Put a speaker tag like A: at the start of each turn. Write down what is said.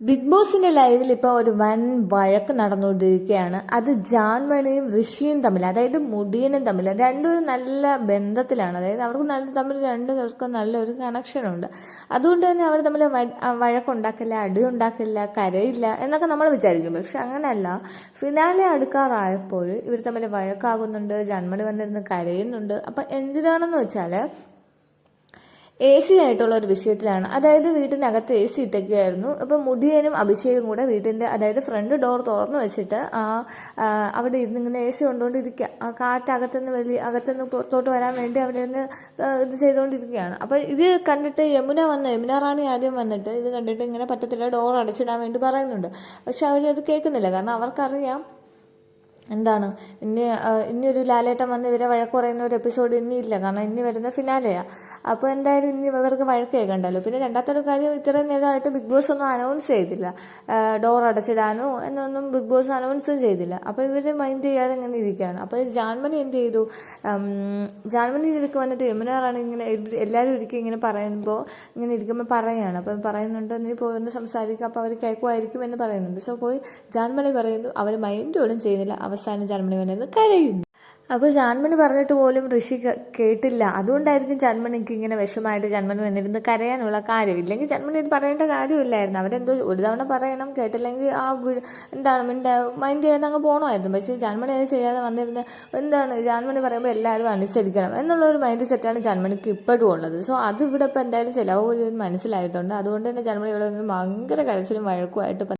A: Big ബോസിന്റെ ലൈവിൽ ഇപ്പോൾ ഒരു വൻ വഴക്ക് നടന്നുകൊണ്ടിരിക്കുകയാണ്. അത് ജാൻമണിയും ഋഷിയും തമ്മിൽ അതായത് മുടിയനും തമ്മിൽ. രണ്ടുപേരും നല്ല ബന്ധത്തിലാണ്. അതായത് അവർക്ക് നല്ല തമ്മിൽ രണ്ടു പേർക്കും നല്ലൊരു കണക്ഷൻ ഉണ്ട്. അതുകൊണ്ട് തന്നെ അവർ തമ്മിൽ വഴക്കുണ്ടാക്കില്ല അടി ഉണ്ടാക്കില്ല കരയില്ല എന്നൊക്കെ നമ്മൾ വിചാരിക്കും. പക്ഷെ അങ്ങനെയല്ല. ഫിനാലെ അടുക്കാറായപ്പോൾ ഇവർ തമ്മിൽ വഴക്കാകുന്നുണ്ട് ജാൻമണി വന്നിരുന്ന് കരയുന്നുണ്ട്. അപ്പം എന്തിനാണെന്ന് വെച്ചാൽ എ സി ആയിട്ടുള്ള ഒരു വിഷയത്തിലാണ്. അതായത് വീട്ടിനകത്ത് എ സി ഇട്ടൊക്കെയായിരുന്നു. അപ്പം മുടിയനും അഭിഷേകും കൂടെ വീട്ടിന്റെ അതായത് ഫ്രണ്ട് ഡോർ തുറന്നു വെച്ചിട്ട് ആ അവിടെ ഇരുന്ന് ഇങ്ങനെ എ സി കൊണ്ടുകൊണ്ടിരിക്കുക ആ കാറ്റ് അകത്തുനിന്ന് വെളി അകത്തുനിന്ന് പുറത്തോട്ട് വരാൻ വേണ്ടി അവിടെ നിന്ന് ഇത് ചെയ്തുകൊണ്ടിരിക്കുകയാണ് അപ്പോൾ ഇത് കണ്ടിട്ട് യമുന വന്ന് യമുന റാണി ആദ്യം വന്നിട്ട് ഇത് കണ്ടിട്ട് ഇങ്ങനെ പറ്റത്തില്ല ഡോർ അടച്ചിടാൻ വേണ്ടി പറയുന്നുണ്ട്. പക്ഷെ അവരത് കേൾക്കുന്നില്ല. കാരണം അവർക്കറിയാം എന്താണ്? ഇനി ഇനി ഒരു ലാലേട്ടൻ വന്ന് ഇവരെ വഴക്ക് പറയുന്ന ഒരു എപ്പിസോഡ് ഇനി ഇല്ല. കാരണം ഇനി വരുന്ന ഫിനാലെയാണ് അപ്പോൾ എന്തായാലും ഇനി ഇവർക്ക് വഴക്ക് കേൾക്കണ്ടല്ലോ. പിന്നെ രണ്ടാമത്തെ ഒരു കാര്യം ഇത്രയും നേരമായിട്ട് ബിഗ് ബോസ് ഒന്നും അനൗൺസ് ചെയ്തില്ല. ഡോർ അടച്ചിടാനോ എന്നൊന്നും ബിഗ് ബോസ് അനൗൺസും ചെയ്തില്ല. അപ്പോൾ ഇവർ മൈൻഡ് ചെയ്യാതെ ഇങ്ങനെ ഇരിക്കുകയാണ്. അപ്പോൾ ജാൻമണി എന്ത് ചെയ്തു? ജാൻമണി ഇരിക്ക് വന്നിട്ട് യമുനാറാണ് ഇങ്ങനെ എല്ലാവരും ഇരിക്കും ഇങ്ങനെ പറയുമ്പോൾ ഇങ്ങനെ ഇരിക്കുമ്പോൾ പറയുകയാണ്. അപ്പോൾ പറയുന്നുണ്ട് നീ പോയി സംസാരിക്കുക അപ്പോൾ അവർ കേൾക്കുമായിരിക്കും എന്ന് പറയുന്നുണ്ട്. സോ പോയി ജാൻമണി പറയുന്നു അവർ മൈൻഡ് പോലും ചെയ്യുന്നില്ല. അവസാനം ജാൻമണി വന്നത് കരയുന്നു. അപ്പോൾ ജാൻമണി പറഞ്ഞിട്ട് പോലും ഋഷി കേട്ടില്ല. അതുകൊണ്ടായിരിക്കും ജന്മണിക്ക് ഇങ്ങനെ വിഷമായിട്ട് ജന്മണി വന്നിരുന്ന് കരയാനുള്ള കാര്യം. ഇല്ലെങ്കിൽ ജന്മണി ഇത് പറയേണ്ട കാര്യമില്ലായിരുന്നു. അവരെന്തോ ഒരു തവണ പറയണം കേട്ടില്ലെങ്കിൽ ആ എന്താണ് മിണ്ട മൈൻഡ് ചെയ്യാതെ അങ്ങ് പോകണമായിരുന്നു പക്ഷേ ജന്മണി അത് ചെയ്യാതെ വന്നിരുന്ന് എന്താണ് ജാൻമണി പറയുമ്പോൾ എല്ലാവരും അനുസരിക്കണം എന്നുള്ള ഒരു മൈൻഡ് സെറ്റാണ് ജന്മണിക്ക് ഇപ്പോഴും ഉള്ളത്. സോ അത് ഇവിടെ ഇപ്പോൾ എന്തായാലും ചിലവ് മനസ്സിലായിട്ടുണ്ട്. അതുകൊണ്ട് തന്നെ ജന്മണി ഇവിടെ ഭയങ്കര കരച്ചിലും വഴക്കുമായിട്ട്